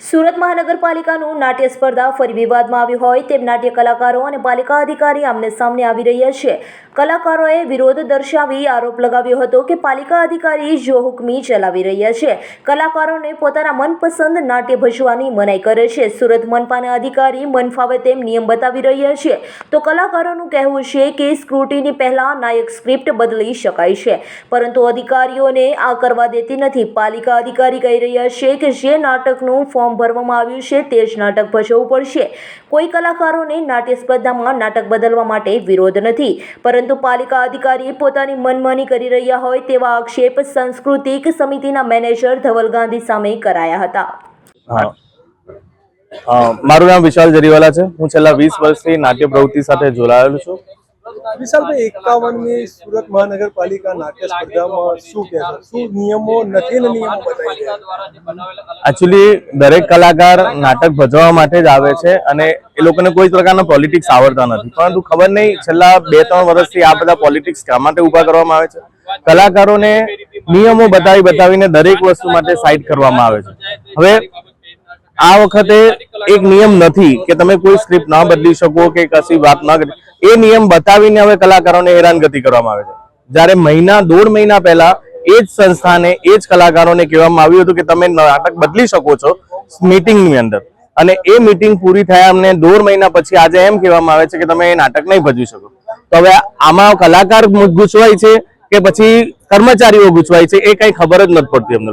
સુરત મહાનગરપાલિકાનું નાટ્ય સ્પર્ધા ફરી વિવાદમાં આવ્યું હોય તેમ નાટ્ય કલાકારો અને પાલિકા અધિકારી આમને સામને આવી રહ્યા છે. કલાકારોએ વિરોધ દર્શાવી આરોપ લગાવ્યો હતો કે પાલિકા અધિકારી જો હુકમી ચલાવી રહ્યા છે. કલાકારોને પોતાના મનપસંદ નાટ્ય ભજવાની મનાઈ કરે છે. સુરત મનપાના અધિકારી મન ફાવે તેમ નિયમ બતાવી રહ્યા છે. તો કલાકારોનું કહેવું છે કે સ્ક્રુટીની પહેલા નાયક સ્ક્રિપ્ટ બદલી શકાય છે. પરંતુ અધિકારીઓને આ કરવા દેતી નથી. પાલિકા અધિકારી કહી રહ્યા છે કે જે નાટકનું ફોર્મ ભરવામાં આવ્યું છે તે જ નાટક ભજવવું પડશે. કોઈ કલાકારોને નાટ્ય સ્પર્ધામાં નાટક બદલવા માટે વિરોધ નથી. પરંતુ પાલિકા અધિકારી પોતાની મનમાની કરી રહ્યા હોય તેવા આક્ષેપ સાંસ્કૃતિક સમિતિના મેનેજર ધવલ ગાંધી સામે કરાયા હતા. મારું નામ વિશાલ જરીવાલા છે. હું છેલ્લા વીસ વર્ષથી નાટ્ય પ્રવૃત્તિ સાથે જોડાયેલો છું. વિશાલભાઈ એકાવનમી સુરત મહાનગરપાલિકા નાટ્ય સ્પર્ધામાં શું કહેવાય શું નિયમો નથી ને નિયમો બતાવી એકચ્યુઅલી દરેક કલાકાર નાટક ભજવવા માટે જ આવે છે અને એ લોકોને કોઈ પ્રકારના પોલિટિક્સ આવડતા નથી. પરંતુ ખબર નહીં, છેલ્લા બે ત્રણ વર્ષથી આ બધા પોલિટિક્સ શા માટે ઊભા કરવામાં આવે છે? કલાકારોને નિયમો બતાવી બતાવીને દરેક વસ્તુ માટે સાઇડ કરવામાં આવે છે. હવે આ વખતે એક નિયમ નથી કે તમે કોઈ સ્ક્રિપ્ટ ના બદલી શકો કે કશી વાત ના કરી. એ નિયમ બતાવીને હવે કલાકારોને હેરાનગતિ કરવામાં આવે છે. જ્યારે મહિના, દોઢ મહિના પહેલા એ જ સંસ્થાને, એ જ કલાકારોને કહેવામાં આવ્યું હતું કે તમે નાટક બદલી શકો છો મીટિંગની અંદર. અને એ મીટિંગ પૂરી થયા અમને દોઢ મહિના પછી આજે એમ કહેવામાં આવે છે કે તમે એ નાટક નહીં ભજવી શકો. તો હવે આમાં કલાકાર ગુચવાય છે કે પછી કર્મચારીઓ ગુચવાય છે એ કઈ ખબર જ નથી પડતી અમને.